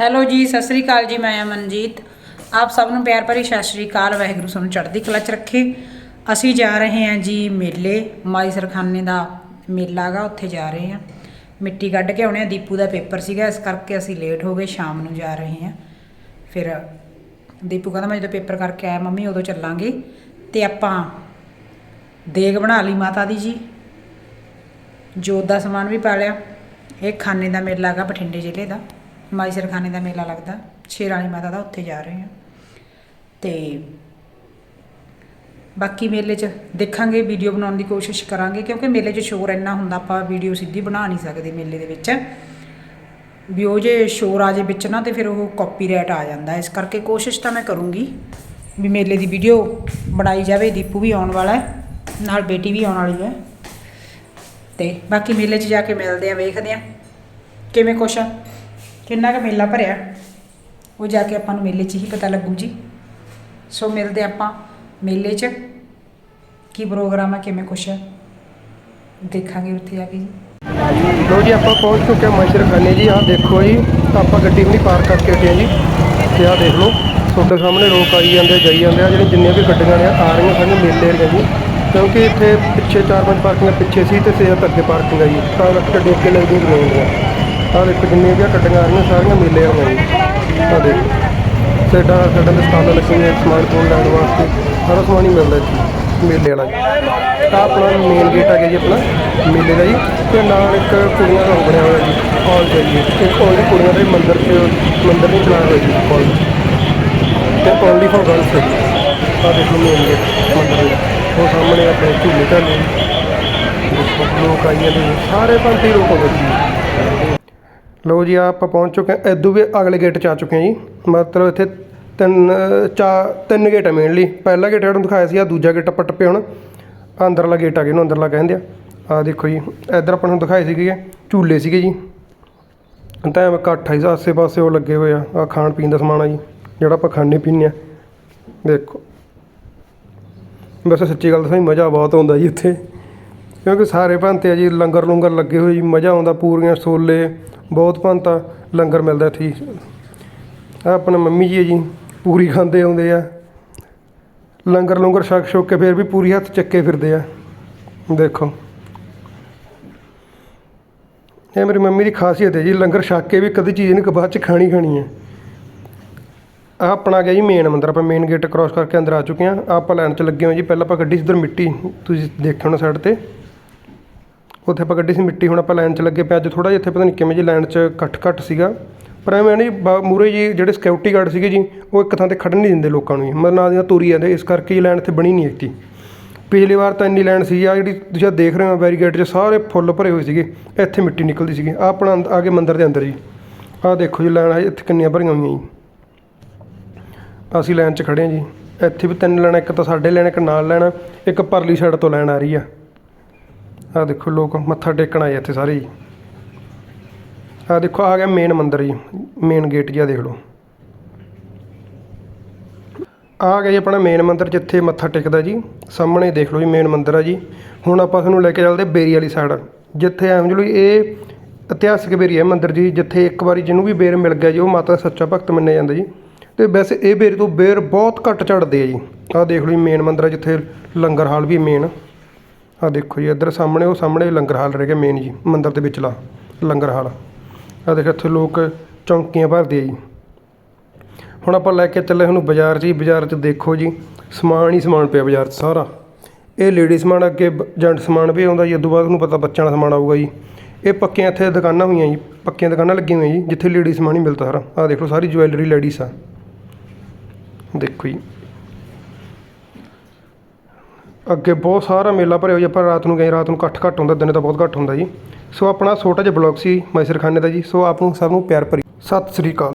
Hello ਜੀ, ਸਤਿ ਸ੍ਰੀ ਅਕਾਲ ਜੀ, ਮੈਂ ਅਮਨਜੀਤ ਆਪ ਸਭ ਨੂੰ ਪਿਆਰ ਭਰੀ ਸਤਿ ਸ੍ਰੀ ਅਕਾਲ। ਵਾਹਿਗੁਰੂ ਸਾਨੂੰ ਚੜ੍ਹਦੀ ਕਲਾ ਚ ਰੱਖੇ। ਅਸੀਂ ਜਾ ਰਹੇ ਹਾਂ ਜੀ ਮੇਲੇ, ਮਾਈ ਸਰਖਾਨੇ ਦਾ ਮੇਲਾ ਹੈਗਾ ਉੱਥੇ ਜਾ ਰਹੇ ਹਾਂ। ਮਿੱਟੀ ਕੱਢ ਕੇ ਆਉਣੇ ਆ ਦੀਪੂ ਦਾ ਪੇਪਰ ਸੀਗਾ, ਇਸ ਕਰਕੇ ਅਸੀਂ ਲੇਟ ਹੋ ਗਏ, ਸ਼ਾਮ ਨੂੰ ਜਾ ਰਹੇ ਹਾਂ। ਫਿਰ ਦੀਪੂ ਕਹਿੰਦਾ, ਮੈਂ ਜਦੋਂ ਪੇਪਰ ਕਰਕੇ ਆਇਆ, ਮੰਮੀ ਉਦੋਂ ਚੱਲਾਂਗੇ। ਤੇ ਆਪਾਂ ਦੇਗ ਬਣਾ ਲਈ ਮਾਤਾ ਦੀ ਜੀ। ਜੋਤ ਦਾ ਸਮਾਨ ਵੀ ਪਾ ਲਿਆ। ਇਹ ਖਾਨੇ ਦਾ ਮੇਲਾ ਹੈਗਾ ਬਠਿੰਡੇ ਜ਼ਿਲ੍ਹੇ ਦਾ। ਮਾਈ ਸਰਖਾਨੇ ਦਾ ਮੇਲਾ ਲੱਗਦਾ ਸ਼ੇਰਾਣੀ ਮਾਤਾ ਦਾ ਉੱਥੇ ਜਾ ਰਹੇ ਹਾਂ। ਤੇ ਬਾਕੀ ਮੇਲੇ 'ਚ ਦੇਖਾਂਗੇ ਵੀਡੀਓ ਬਣਾਉਣ ਦੀ ਕੋਸ਼ਿਸ਼ ਕਰਾਂਗੇ, ਕਿਉਂਕਿ ਮੇਲੇ 'ਚ ਸ਼ੋਰ ਇੰਨਾ ਹੁੰਦਾ, ਆਪਾਂ ਵੀਡੀਓ ਸਿੱਧੀ ਬਣਾ ਨਹੀਂ ਸਕਦੇ ਮੇਲੇ ਦੇ ਵਿੱਚ। ਵੀ ਉਹ ਜੇ ਸ਼ੋਰ ਆ ਜੇ ਵਿੱਚ ਨਾ, ਤੇ ਫਿਰ ਉਹ ਕਾਪੀਰਾਈਟ ਆ ਜਾਂਦਾ। ਇਸ ਕਰਕੇ ਕੋਸ਼ਿਸ਼ ਤਾਂ ਮੈਂ ਕਰੂੰਗੀ ਵੀ ਮੇਲੇ ਦੀ ਵੀਡੀਓ ਬਣਾਈ ਜਾਵੇ, ਦੀਪੂ ਵੀ ਆਉਣ ਵਾਲਾ ਹੈ, ਨਾਲ ਬੇਟੀ ਵੀ ਆਉਣ ਵਾਲੀ ਹੈ। ਤੇ ਬਾਕੀ ਮੇਲੇ 'ਚ ਜਾ ਕੇ ਮਿਲਦੇ ਆ ਵੇਖਦੇ ਆ ਕਿਵੇਂ ਕੁਛ ਕਿੰਨਾ ਕੁ ਮੇਲਾ ਭਰਿਆ, ਉਹ ਜਾ ਕੇ ਆਪਾਂ ਨੂੰ ਮੇਲੇ 'ਚ ਹੀ ਪਤਾ ਲੱਗੂ ਜੀ। ਸੋ ਮਿਲਦੇ ਆਪਾਂ ਮੇਲੇ 'ਚ, ਕੀ ਪ੍ਰੋਗਰਾਮ ਹੈ ਕਿਵੇਂ ਕੁਛ ਆ, ਦੇਖਾਂਗੇ ਉੱਥੇ ਜਾ ਕੇ ਜੀ। ਲੋ ਜੀ, ਆਪਾਂ ਪਹੁੰਚ ਚੁੱਕੇ ਹਾਂ ਮਾਸ਼ਰ ਖਾਨੇ ਜੀ। ਆਹ ਦੇਖੋ ਜੀ ਆਪਾਂ ਗੱਡੀ ਵੀ ਨਹੀਂ ਪਾਰਕ ਕਰਕੇ ਹਟੇ ਹਾਂ ਜੀ। ਤੇ ਆਹ ਦੇਖ ਲਓ, ਤੁਹਾਡੇ ਸਾਹਮਣੇ ਲੋਕ ਆਈ ਜਾਂਦੇ, ਜਾਈ ਜਾਂਦੇ ਆ, ਜਿਹੜੇ ਜਿੰਨੀਆਂ ਵੀ ਗੱਡੀਆਂ ਨੇ, ਆ ਰਹੀਆਂ ਸਾਰੀਆਂ ਮੇਲੇ ਦੀਆਂ ਜੀ। ਕਿਉਂਕਿ ਇੱਥੇ ਪਿੱਛੇ ਚਾਰ ਪੰਜ ਪਾਰਕਿੰਗਾਂ ਪਿੱਛੇ ਸੀ ਤੇ ਸੇਤ ਅੱਗੇ ਪਾਰਕਿੰਗ ਆ ਜੀ। ਤਾਂ ਕਰਕੇ ਗੱਡੀ ਅੱਗੇ ਲੱਗਦੀਆਂ ਨਹੀਂ ਹੁੰਦੀਆਂ ਆਹ ਦੇਖੋ ਜਿੰਨੀਆਂ ਵੀ ਕੱਟੀਆਂ ਆ ਰਹੀਆਂ, ਸਾਰੀਆਂ ਮੇਲੇ ਵਾਲੀਆਂ ਜੀ ਆਹ ਦੇਖੋ, ਸਾਡਾ ਸਾਡਾ ਦੇ ਸਟਾਲ ਲੱਗੇ ਹੋਏ ਸਮਾਨ ਸਮੂਨ ਲੈਣ ਵਾਸਤੇ। ਸਾਰਾ ਸਮਾਨ ਹੀ ਮਿਲਦਾ ਜੀ ਮੇਲੇ ਵਾਲਾ ਜੀ। ਤਾਂ ਆਪਣਾ ਮੇਨ ਗੇਟ ਆ ਗਿਆ ਜੀ, ਆਪਣਾ ਮੇਲੇ ਦਾ ਜੀ। ਤੇ ਨਾਲ ਇੱਕ ਕੁੜੀਆਂ ਦਾ ਬਣਿਆ ਹੋਇਆ ਜੀ ਹਾਲ ਜਾਈਏ ਇੱਕ ਓਨਲੀ ਕੁੜੀਆਂ ਦੇ ਮੰਦਿਰ 'ਚ, ਮੰਦਿਰ ਨਹੀਂ ਚਲਾਇਆ ਹੋਇਆ ਜੀ ਹਾਲ ਤੇ ਓਨਲੀ ਫॉर ਗਰਲਸ ਹੈ ਜੀ। ਆਹ ਦੇਖੋ ਮੇਨ ਗੇਟ ਮੰਦਿਰ ਉਹ ਸਾਹਮਣੇ ਆਪਣੇ ਝੂਲੇ ਝਾਲੇ ਲੋਕ ਆਈਆਂ ਨੇ, ਸਾਰੇ ਪੰਥੀ ਲੋਕ ਆਉਂਦੇ ਜੀ। ਲਓ ਜੀ, ਆਪਾਂ ਪਹੁੰਚ ਚੁੱਕੇ ਹਾਂ। ਇਦੋਂ ਵੀ ਅਗਲੇ ਗੇਟ 'ਚ ਆ ਚੁੱਕੇ ਹਾਂ ਜੀ। ਮਤਲਬ ਇੱਥੇ ਤਿੰਨ ਚਾ ਤਿੰਨ ਗੇਟ ਹੈ ਮੇਨਲੀ ਪਹਿਲਾ ਗੇਟ ਜਿਹੜਾ ਦਿਖਾਇਆ ਸੀ ਆ ਦੂਜਾ ਗੇਟ ਆਪਾਂ ਟੱਪੇ ਹੁਣ। ਅੰਦਰਲਾ ਗੇਟ ਆ ਗਿਆ ਇਹਨੂੰ ਅੰਦਰਲਾ ਕਹਿੰਦੇ ਆ। ਆ ਦੇਖੋ ਜੀ, ਇੱਧਰ ਆਪਾਂ ਨੂੰ ਦਿਖਾਏ ਸੀਗੇ ਝੂਲੇ ਸੀਗੇ ਜੀ। ਤਾਂ ਐਵੇਂ ਇਕੱਠ ਆ ਜੀ ਆਸੇ ਪਾਸੇ ਉਹ ਲੱਗੇ ਹੋਏ ਆ। ਆ ਖਾਣ ਪੀਣ ਦਾ ਸਮਾਨ ਆ ਜੀ, ਜਿਹੜਾ ਆਪਾਂ ਖਾਣੇ ਪੀਂਦੇ ਆ। ਦੇਖੋ। ਵੈਸੇ ਸੱਚੀ ਗੱਲ ਦੱਸਾਂ ਮਜ਼ਾ ਬਹੁਤ ਆਉਂਦਾ ਜੀ ਇੱਥੇ। ਕਿਉਂਕਿ ਸਾਰੇ ਭਾਂਤੇ ਆ ਜੀ, ਲੰਗਰ ਲੂੰਗਰ ਲੱਗੇ ਹੋਏ ਜੀ, ਮਜ਼ਾ ਆਉਂਦਾ, ਪੂਰੀਆਂ ਛੋਲੇ, ਬਹੁਤ ਭਾਂਤਾ ਲੰਗਰ ਮਿਲਦਾ ਇੱਥੇ ਜੀ। ਆਹ ਆਪਣਾ ਮੰਮੀ ਜੀ ਹੈ ਜੀ, ਪੂਰੀ ਖਾਂਦੇ ਆਉਂਦੇ ਆ। ਲੰਗਰ ਲੰਗਰ ਛਕ ਛਕ ਕੇ ਫਿਰ ਵੀ ਪੂਰੀ ਹੱਥ ਚੱਕੇ ਫਿਰਦੇ ਆ। ਦੇਖੋ। ਇਹ ਮੇਰੀ ਮੰਮੀ ਦੀ ਖਾਸੀਅਤ ਹੈ ਜੀ, ਲੰਗਰ ਛਕ ਕੇ ਵੀ ਕਦੇ ਚੀਜ਼ ਨਹੀਂ, ਬਾਅਦ ਚ ਖਾਣੀ ਖਾਣੀ ਹੈ। ਆਹ ਆਪਣਾ ਗਿਆ ਜੀ ਮੇਨ ਮੰਦਰ, ਆਪਾਂ ਮੇਨ ਗੇਟ ਕ੍ਰਾਸ ਕਰਕੇ ਅੰਦਰ ਆ ਚੁੱਕੇ ਹਾਂ। ਆਪਾਂ ਲੈਣ 'ਚ ਲੱਗੇ ਹੋਏ ਜੀ, ਪਹਿਲਾਂ ਆਪਾਂ ਗੱਡੀ ਸਿੱਧਰ ਮਿੱਟੀ, ਤੁਸੀਂ ਦੇਖਿਆ ਹੋਣਾ ਸਾਈਡ ਤੇ। ਉੱਥੇ ਆਪਾਂ ਕੱਢੀ ਸੀ ਮਿੱਟੀ, ਹੁਣ ਆਪਾਂ ਲਾਈਨ 'ਚ ਲੱਗੇ ਪਏ ਅੱਜ ਥੋੜ੍ਹਾ ਜਿਹਾ ਇੱਥੇ ਪਤਾ ਨਹੀਂ ਕਿਵੇਂ ਜੀ ਲਾਈਨ 'ਚ ਘੱਟ ਘੱਟ ਸੀਗਾ। ਪਰ ਐਵੇਂ ਨਹੀਂ ਮੂਰੇ ਜੀ ਜਿਹੜੇ ਸਿਕਿਉਰਿਟੀ ਗਾਰਡ ਸੀਗੇ ਜੀ, ਉਹ ਇੱਕ ਥਾਂ ਤੇ ਖੜਨ ਨਹੀਂ ਦਿੰਦੇ ਲੋਕਾਂ ਨੂੰ ਜੀ। ਮਤਲਬ ਨਾਲ ਦੀਆਂ ਤੁਰੀ ਜਾਂਦੇ ਇਸ ਕਰਕੇ ਇਹ ਲਾਈਨ ਇੱਥੇ ਬਣੀ ਨਹੀਂ ਇੱਥੇ ਪਿਛਲੀ ਵਾਰ ਤਾਂ ਇੰਨੀ ਲਾਈਨ ਸੀ ਆ ਜਿਹੜੀ ਤੁਸੀਂ ਆਹ ਦੇਖ ਰਹੇ ਹੋ ਬੈਰੀਗੇਡ 'ਚ ਸਾਰੇ ਫੁੱਲ ਭਰੇ ਹੋਏ ਸੀਗੇ। ਇੱਥੇ ਮਿੱਟੀ ਨਿਕਲਦੀ ਸੀਗੀ। ਆਹ ਆਪਣਾ ਅੰਦ- ਆ ਕੇ ਮੰਦਿਰ ਦੇ ਅੰਦਰ ਜੀ। ਆਹ ਦੇਖੋ ਜੀ ਲਾਈਨ ਇੱਥੇ ਕਿੰਨੀਆਂ ਭਰੀਆਂ ਹੋਈਆਂ ਜੀ। ਅਸੀਂ ਲਾਈਨ 'ਚ ਖੜੇ ਹਾਂ ਜੀ। ਇੱਥੇ ਵੀ ਤਿੰਨ ਲੈਣਾ ਇੱਕ ਤਾਂ ਸਾਡੇ ਲੈਣਾ ਇੱਕ ਨਾਲ ਲੈਣਾ ਇੱਕ ਪਰਲੀ ਸਾਈਡ ਤੋਂ ਲੈਣ ਆ ਰਹੀ ਆ। ਆਹ ਦੇਖੋ ਲੋਕ ਮੱਥਾ ਟੇਕਣ ਆਏ ਇੱਥੇ ਸਾਰੇ ਜੀ ਆਹ ਦੇਖੋ, ਆ ਗਿਆ ਮੇਨ ਮੰਦਿਰ ਜੀ ਮੇਨ ਗੇਟ ਜੀ ਆਹ ਦੇਖ ਲਓ। ਆ ਗਿਆ ਜੀ ਆਪਣਾ ਮੇਨ ਮੰਦਿਰ ਜਿੱਥੇ ਮੱਥਾ ਟੇਕਦਾ ਜੀ, ਸਾਹਮਣੇ ਦੇਖ ਲਓ ਜੀ ਮੇਨ ਮੰਦਿਰ ਆ ਜੀ। ਹੁਣ ਆਪਾਂ ਤੁਹਾਨੂੰ ਲੈ ਕੇ ਚੱਲਦੇ ਬੇਰੀ ਵਾਲੀ ਸਾਈਡ ਜਿੱਥੇ ਐਵੇਂ ਜੀ, ਇਹ ਇਤਿਹਾਸਿਕ ਬੇਰੀ ਹੈ ਮੰਦਿਰ ਜੀ, ਜਿੱਥੇ ਇੱਕ ਵਾਰੀ ਜਿਹਨੂੰ ਵੀ ਬੇਰ ਮਿਲ ਗਿਆ ਜੀ, ਉਹ ਮਾਤਾ ਦਾ ਸੱਚਾ ਭਗਤ ਮੰਨਿਆ ਜਾਂਦਾ ਜੀ। ਤੇ ਵੈਸੇ ਇਹ ਬੇਰ ਤੋਂ ਬੇਰ ਬਹੁਤ ਘੱਟ ਝੜਦੇ ਆ ਜੀ। ਆਹ ਦੇਖ ਲਓ ਜੀ ਮੇਨ ਮੰਦਿਰ ਆ ਜਿੱਥੇ ਲੰਗਰ ਹਾਲ ਵੀ ਮੇਨ ਆਹ ਦੇਖੋ ਜੀ, ਇੱਧਰ ਸਾਹਮਣੇ, ਉਹ ਸਾਹਮਣੇ ਲੰਗਰ ਹਾਲ ਰਹਿ ਗਿਆ ਮੇਨ ਜੀ, ਮੰਦਿਰ ਦੇ ਵਿਚਲਾ ਲੰਗਰ ਹਾਲ। ਆਹ ਦੇਖੋ, ਇੱਥੇ ਲੋਕ ਚੌਂਕੀਆਂ ਭਰਦੇ ਆ ਜੀ। ਹੁਣ ਆਪਾਂ ਲੈ ਕੇ ਚੱਲੇ ਤੁਹਾਨੂੰ ਬਾਜ਼ਾਰ 'ਚ ਜੀ, ਬਾਜ਼ਾਰ 'ਚ ਦੇਖੋ ਜੀ, ਸਮਾਨ ਹੀ ਸਮਾਨ ਪਿਆ ਬਾਜ਼ਾਰ 'ਚ ਸਾਰਾ। ਇਹ ਲੇਡੀ ਸਮਾਨ, ਅੱਗੇ ਜੈਂਟ ਸਮਾਨ ਵੀ ਆਉਂਦਾ ਜੀ, ਉਦੋਂ ਬਾਅਦ ਤੁਹਾਨੂੰ ਪਤਾ ਬੱਚਿਆਂ ਦਾ ਸਮਾਨ ਆਊਗਾ ਜੀ। ਇਹ ਪੱਕੀਆਂ ਇੱਥੇ ਦੁਕਾਨਾਂ ਹੋਈਆਂ ਜੀ, ਪੱਕੀਆਂ ਦੁਕਾਨਾਂ ਲੱਗੀਆਂ ਹੋਈਆਂ ਜੀ, ਜਿੱਥੇ ਲੇਡੀ ਸਮਾਨ ਹੀ ਮਿਲਦਾ ਸਾਰਾ। ਆਹ ਦੇਖੋ, ਸਾਰੀ ਜੁਐਲਰੀ ਲੇਡੀਸ ਆ। ਦੇਖੋ ਜੀ। ਅੱਗੇ ਬਹੁਤ ਸਾਰਾ ਮੇਲਾ ਭਰਿਆ ਹੋਇਆ ਆਪਾਂ ਰਾਤ ਨੂੰ ਗਏ, ਰਾਤ ਨੂੰ ਇਕੱਠ ਘੱਟ ਹੁੰਦਾ, ਦਿਨੇ ਤਾਂ ਬਹੁਤ ਘੱਟ ਹੁੰਦਾ ਜੀ। ਸੋ ਆਪਣਾ ਛੋਟਾ ਜਿਹਾ ਬਲੌਗ ਸੀ ਮੈਸਰ ਖਾਨੇ ਦਾ ਜੀ, ਸੋ ਆਪ ਨੂੰ ਸਭ ਨੂੰ ਪਿਆਰ ਭਰੀ। ਸਤਿ ਸ੍ਰੀ ਅਕਾਲ।